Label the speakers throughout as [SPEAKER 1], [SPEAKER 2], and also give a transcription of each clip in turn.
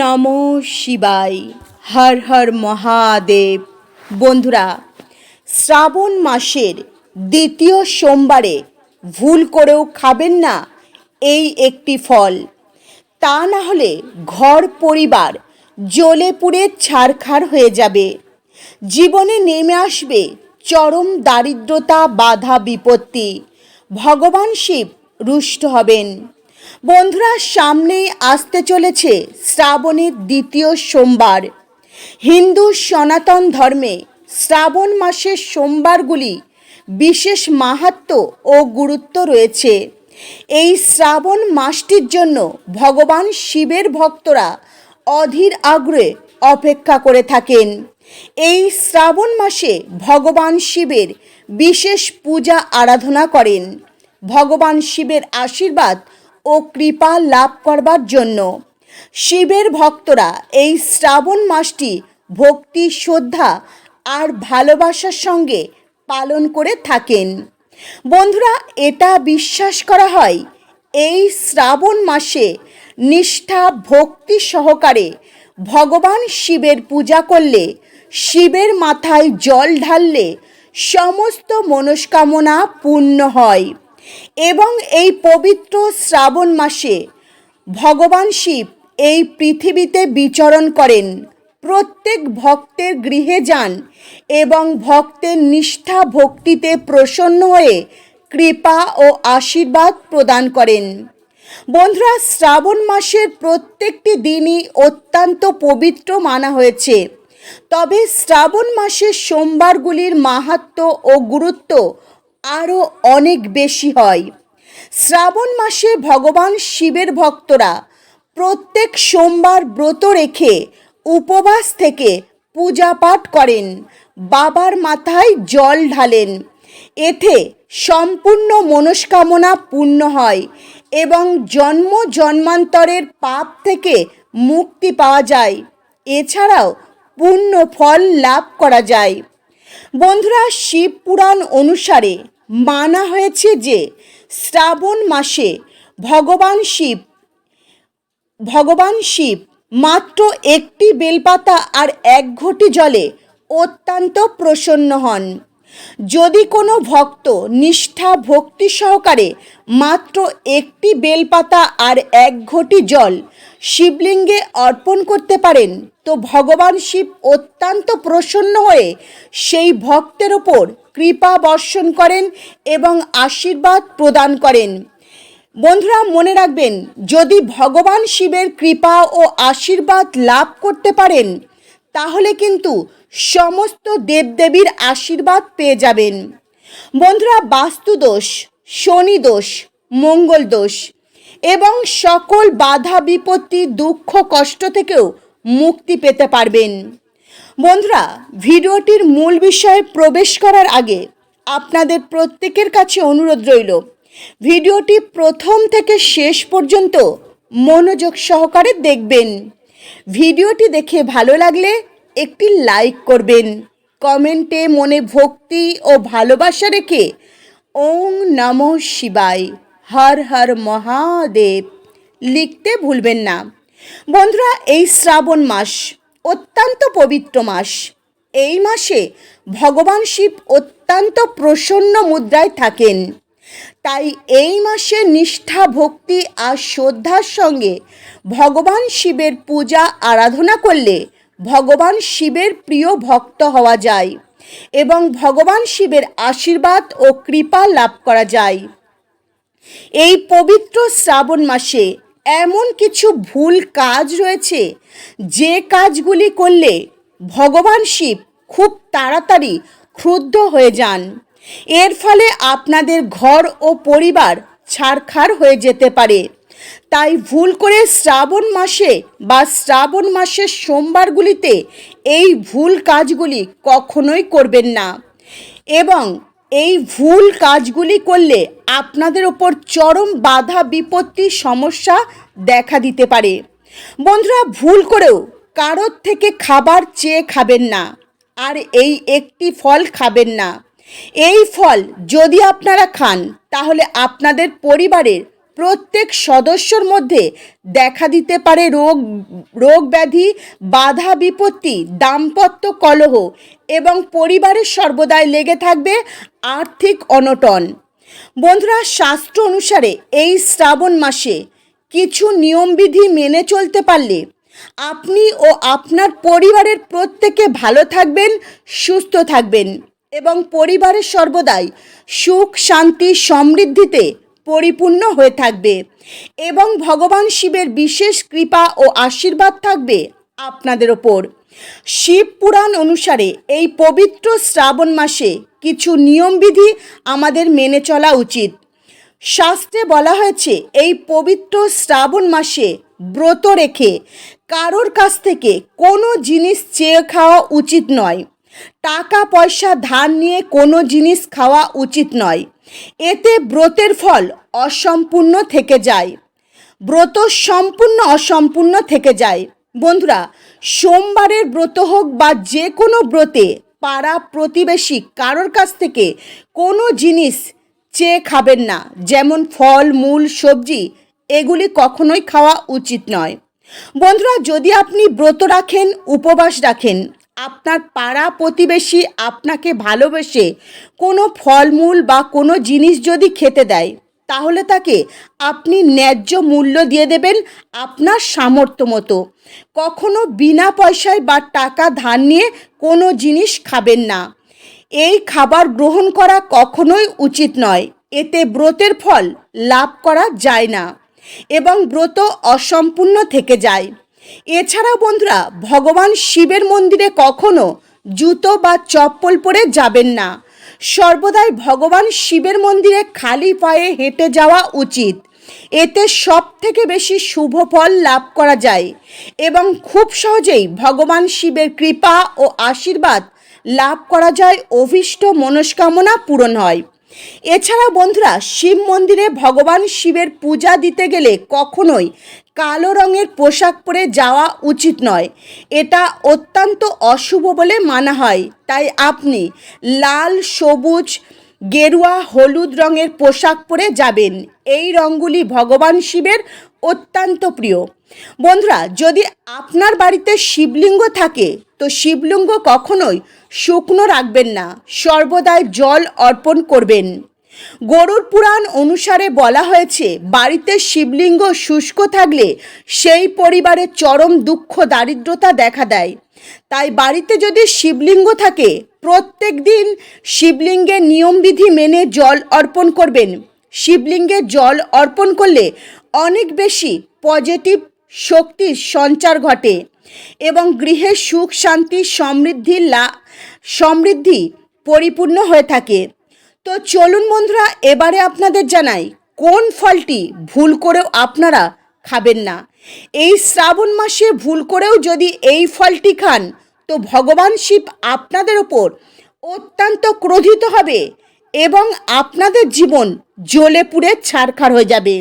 [SPEAKER 1] নম শিবাই হর হর মহাদেব। বন্ধুরা, শ্রাবণ মাসের দ্বিতীয় সোমবারে ভুল করেও খাবেন না এই একটি ফল। তা না হলে ঘর পরিবার জ্বলে পুড়ে ছারখার হয়ে যাবে। জীবনে নেমে আসবে চরম দারিদ্রতা, বাধা, বিপত্তি। ভগবান শিব রুষ্ট হবেন। বন্ধুরা, সামনেই আসতে চলেছে শ্রাবণের দ্বিতীয় সোমবার। হিন্দু সনাতন ধর্মে শ্রাবণ মাসের সোমবারগুলি বিশেষ মাহাত্ম ও গুরুত্ব রয়েছে। এই শ্রাবণ মাসটির জন্য ভগবান শিবের ভক্তরা অধীর আগ্রহে অপেক্ষা করে থাকেন। এই শ্রাবণ মাসে ভগবান শিবের বিশেষ পূজা আরাধনা করেন। ভগবান শিবের আশীর্বাদ ও কৃপা লাভ করবার জন্য। শিবের ভক্তরা এই শ্রাবণ মাসটি ভক্তি, শ্রদ্ধা আর ভালোবাসার সঙ্গে পালন করে থাকেন। বন্ধুরা, এটা বিশ্বাস করা হয়, এই শ্রাবণ মাসে নিষ্ঠা, ভক্তি সহকারে ভগবান শিবের পূজা করলে, শিবের মাথায় জল ঢাললে সমস্ত মনস্কামনা পূর্ণ হয়। এবং এই পবিত্র শ্রাবণ মাসে ভগবান শিব এই পৃথিবীতে বিচরণ করেন। প্রত্যেক ভক্তের গৃহে যান এবং ভক্তের নিষ্ঠা ভক্তিতে প্রসন্ন হয়ে কৃপা ও আশীর্বাদ প্রদান করেন। বন্ধুরা, শ্রাবণ মাসের প্রত্যেকটি দিনই অত্যন্ত পবিত্র মানা হয়েছে। তবে শ্রাবণ মাসের সোমবারগুলির মাহাত্ম ও গুরুত্ব আরও অনেক বেশি হয়। শ্রাবণ মাসে ভগবান শিবের ভক্তরা প্রত্যেক সোমবার ব্রত রেখে উপবাস থেকে পূজা পাঠ করেন, বাবার মাথায় জল ঢালেন। এতে সম্পূর্ণ মনস্কামনা পূর্ণ হয় এবং জন্ম জন্মান্তরের পাপ থেকে মুক্তি পাওয়া যায়। এছাড়াও পূর্ণ ফল লাভ করা যায়। বন্ধুরা, শিব পুরাণ অনুসারে মানা হয়েছে যে শ্রাবণ মাসে ভগবান শিব ভগবান শিব মাত্র একটি বেলপাতা আর এক ঘটি জলে অত্যন্ত প্রসন্ন হন। যদি কোনো ভক্ত নিষ্ঠা ভক্তি সহকারে মাত্র একটি বেলপাতা আর এক ঘটি জল শিবলিঙ্গে অর্পণ করতে পারেন, তো ভগবান শিব অত্যন্ত প্রসন্ন হয়ে সেই ভক্তের ওপর কৃপা বর্ষণ করেন এবং আশীর্বাদ প্রদান করেন। বন্ধুরা, মনে রাখবেন, যদি ভগবান শিবের কৃপা ও আশীর্বাদ লাভ করতে পারেন তাহলে কিন্তু সমস্ত দেবদেবীর আশীর্বাদ পেয়ে যাবেন। বন্ধুরা বাস্তুদোষ শনি দোষ, মঙ্গল দোষ এবং সকল বাধা, বিপত্তি, দুঃখ, কষ্ট থেকেও মুক্তি পেতে পারবেন। বন্ধুরা, ভিডিওটির মূল বিষয়ে প্রবেশ করার আগে আপনাদের প্রত্যেকের কাছে অনুরোধ রইল, ভিডিওটি প্রথম থেকে শেষ পর্যন্ত মনোযোগ সহকারে দেখবেন। ভিডিওটি দেখে ভালো লাগলে একটি লাইক করবেন। কমেন্টে মনে ভক্তি ও ভালোবাসা রেখে ওং নম শিবায়। হর হর মহাদেব। লিখতে ভুলবেন না। বন্ধুরা, এই শ্রাবণ মাস অত্যন্ত পবিত্র মাস। এই মাসে ভগবান শিব অত্যন্ত প্রসন্ন মুদ্রায় থাকেন। তাই এই মাসে নিষ্ঠা, ভক্তি আর শ্রদ্ধার সঙ্গে ভগবান শিবের পূজা আরাধনা করলে ভগবান শিবের প্রিয় ভক্ত হওয়া যায় এবং ভগবান শিবের আশীর্বাদ ও কৃপা লাভ করা যায়। এই পবিত্র শ্রাবণ মাসে এমন কিছু ভুল কাজ রয়েছে, যে কাজগুলি করলে ভগবান শিব খুব তাড়াতাড়ি ক্রুদ্ধ হয়ে যান। এর ফলে আপনাদের ঘর ও পরিবার ছাড়খাড় হয়ে যেতে পারে। তাই ভুল করে শ্রাবণ মাসে বা শ্রাবণ মাসের সোমবারগুলিতে এই ভুল কাজগুলি কখনোই করবেন না। এবং এই ভুল কাজগুলি করলে আপনাদের ওপর চরম বাধা বিপত্তি সমস্যা দেখা দিতে পারে। বন্ধুরা, ভুল করেও কারোর থেকে খাবার চেয়ে খাবেন না। আর এই একটি ফল খাবেন না। এই ফল যদি আপনারা খান, তাহলে আপনাদের পরিবারের প্রত্যেক সদস্যর মধ্যে দেখা দিতে পারে রোগ রোগ ব্যাধি, বাধা বিপত্তি, দাম্পত্য কলহ এবং পরিবারের সর্বদাই লেগে থাকবে আর্থিক অনটন। বন্ধুরা, শাস্ত্র অনুসারে এই শ্রাবণ মাসে কিছু নিয়মবিধি মেনে চলতে পারলে আপনি ও আপনার পরিবারের প্রত্যেকে ভালো থাকবেন, সুস্থ থাকবেন। এবং পরিবারের সর্বদাই সুখ, শান্তি, সমৃদ্ধিতে পরিপূর্ণ হয়ে থাকবে এবং ভগবান শিবের বিশেষ কৃপা ও আশীর্বাদ থাকবে আপনাদের ওপর। শিব পুরাণ অনুসারে এই পবিত্র শ্রাবণ মাসে কিছু নিয়মবিধি আমাদের মেনে চলা উচিত। শাস্ত্রে বলা হয়েছে, এই পবিত্র শ্রাবণ মাসে ব্রত রেখে কারোর কাছ থেকে কোনো জিনিস চেয়ে খাওয়া উচিত নয়। টাকা, পয়সা, ধার নিয়ে কোনো জিনিস খাওয়া উচিত নয়। এতে ব্রতের ফল অসম্পূর্ণ থেকে যায়। ব্রত সম্পূর্ণ অসম্পূর্ণ থেকে যায়। বন্ধুরা, সোমবারের ব্রত হোক বা যে কোনো ব্রতে পাড়া প্রতিবেশী কারোর কাছ থেকে কোনো জিনিস চেয়ে খাবেন না, যেমন ফল, মূল, সবজি, এগুলি কখনোই খাওয়া উচিত নয়। বন্ধুরা, যদি আপনি ব্রত রাখেন, উপবাস রাখেন আপনার পাড়া প্রতিবেশী আপনাকে ভালোবেসে কোনো ফলমূল বা কোনো জিনিস যদি খেতে দেয়, তাহলে তাকে আপনি ন্যায্য মূল্য দিয়ে দেবেন আপনার সামর্থ্য মতো। কখনো বিনা পয়সায় বা টাকা ধার নিয়ে কোনো জিনিস খাবেন না। এই খাবার গ্রহণ করা কখনোই উচিত নয়। এতে ব্রতের ফল লাভ করা যায় না এবং ব্রত অসম্পূর্ণ থেকে যায়। এছাড়াও বন্ধুরা, ভগবান শিবের মন্দিরে কখনো জুতো বা চপ্পল পরে যাবেন না। সর্বদাই ভগবান শিবের মন্দিরে খালি পায়ে হেঁটে যাওয়া উচিত। এতে সব থেকে বেশি শুভ ফল লাভ করা যায় এবং খুব সহজেই ভগবান শিবের কৃপা ও আশীর্বাদ লাভ করা যায়, অভীষ্ট মনস্কামনা পূরণ হয়। এছাড়া বন্ধুরা, শিব মন্দিরে ভগবান শিবের পূজা দিতে গেলে কখনোই কালো রঙের পোশাক পরে যাওয়া উচিত নয়। এটা অত্যন্ত অশুভ বলে মানা হয়। তাই আপনি লাল, সবুজ, গেরুয়া, হলুদ রঙের পোশাক পরে যাবেন। এই রঙগুলি ভগবান শিবের অত্যন্ত প্রিয়। বন্ধুরা, যদি আপনার বাড়িতে শিবলিঙ্গ থাকে, তো শিবলিঙ্গ কখনোই শুকনো রাখবেন না। সর্বদাই জল অর্পণ করবেন। গরুর পুরাণ অনুসারে বলা হয়েছে, বাড়িতে শিবলিঙ্গ শুষ্ক থাকলে সেই পরিবারে চরম দুঃখ দারিদ্রতা দেখা দেয়। তাই বাড়িতে যদি শিবলিঙ্গ থাকে, প্রত্যেক দিন শিবলিঙ্গের নিয়মবিধি মেনে জল অর্পণ করবেন। শিবলিঙ্গে জল অর্পণ করলে অনেক বেশি পজিটিভ শক্তির সঞ্চার ঘটে এবং গৃহে সুখ, শান্তি, সমৃদ্ধি লা সমৃদ্ধি পরিপূর্ণ হয়ে থাকে। তো চলুন বন্ধুরা, এবারে আপনাদের জানাই, কোন ফলটি ভুল করেও আপনারা খাবেন না? এই শ্রাবণ মাসে ভুল করেও যদি এই ফলটি খান, তো ভগবান শিব আপনাদের ওপর অত্যন্ত ক্রোধিত হবে এবং আপনাদের জীবন জ্বলে পুড়ে ছারখার হয়ে যাবে।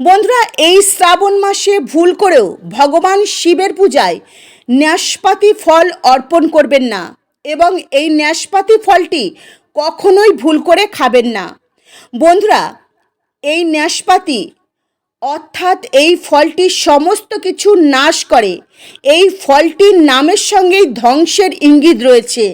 [SPEAKER 1] বন্ধুরা, এই শ্রাবণ মাসে ভুল করেও ভগবান শিবের পূজায় ন্যাসপাতি ফল অর্পণ করবেন না এবং এই ন্যাসপাতি ফলটি কখনোই ভুল করে খাবেন না। বন্ধুরা, এই ন্যাসপাতি অর্থাৎ এই ফলটি সমস্ত কিছু নাশ করে। এই ফলটির নামের সঙ্গেই ধ্বংসের ইঙ্গিত রয়েছে।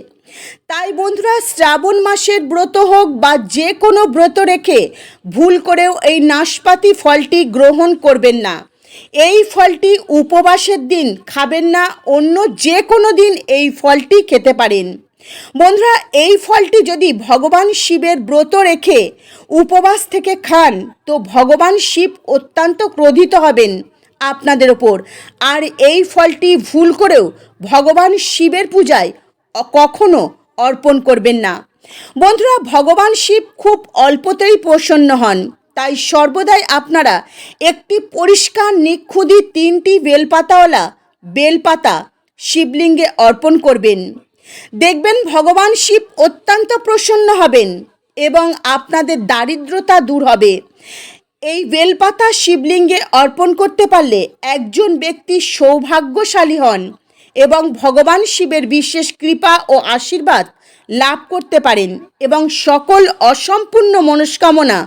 [SPEAKER 1] তাই বন্ধুরা, শ্রাবণ মাসের ব্রত হোক বা যে কোনো ব্রত রেখে ভুল করেও এই নাশপাতি ফলটি গ্রহণ করবেন না। এই ফলটি উপবাসের দিন খাবেন না, অন্য যে কোনো দিন এই ফলটি খেতে পারেন। বন্ধুরা, এই ফলটি যদি ভগবান শিবের ব্রত রেখে উপবাস থেকে খান, তো ভগবান শিব অত্যন্ত ক্রোধিত হবেন আপনাদের ওপর। আর এই ফলটি ভুল করেও ভগবান শিবের পূজায় কখনো অর্পণ করবেন না। বন্ধুরা, ভগবান শিব খুব অল্পতেই প্রসন্ন হন, তাই সর্বদাই আপনারা একটি পরিষ্কার নিখুঁদি তিনটি বেলপাতাওয়ালা বেলপাতা শিবলিঙ্গে অর্পণ করবেন। দেখবেন ভগবান শিব অত্যন্ত প্রসন্ন হবেন এবং আপনাদের দারিদ্রতা দূর হবে। এই বেলপাতা শিবলিঙ্গে অর্পণ করতে পারলে একজন ব্যক্তি সৌভাগ্যশালী হন এবং ভগবান শিবের বিশেষ কৃপা ও আশীর্বাদ লাভ করতে পারেন এবং সকল অসম্পূর্ণ মনস্কামনা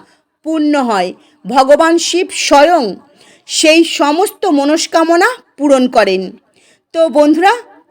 [SPEAKER 1] পূর্ণ হয়। ভগবান শিব স্বয়ং সেই সমস্ত মনস্কামনা পূরণ করেন। তো বন্ধুরা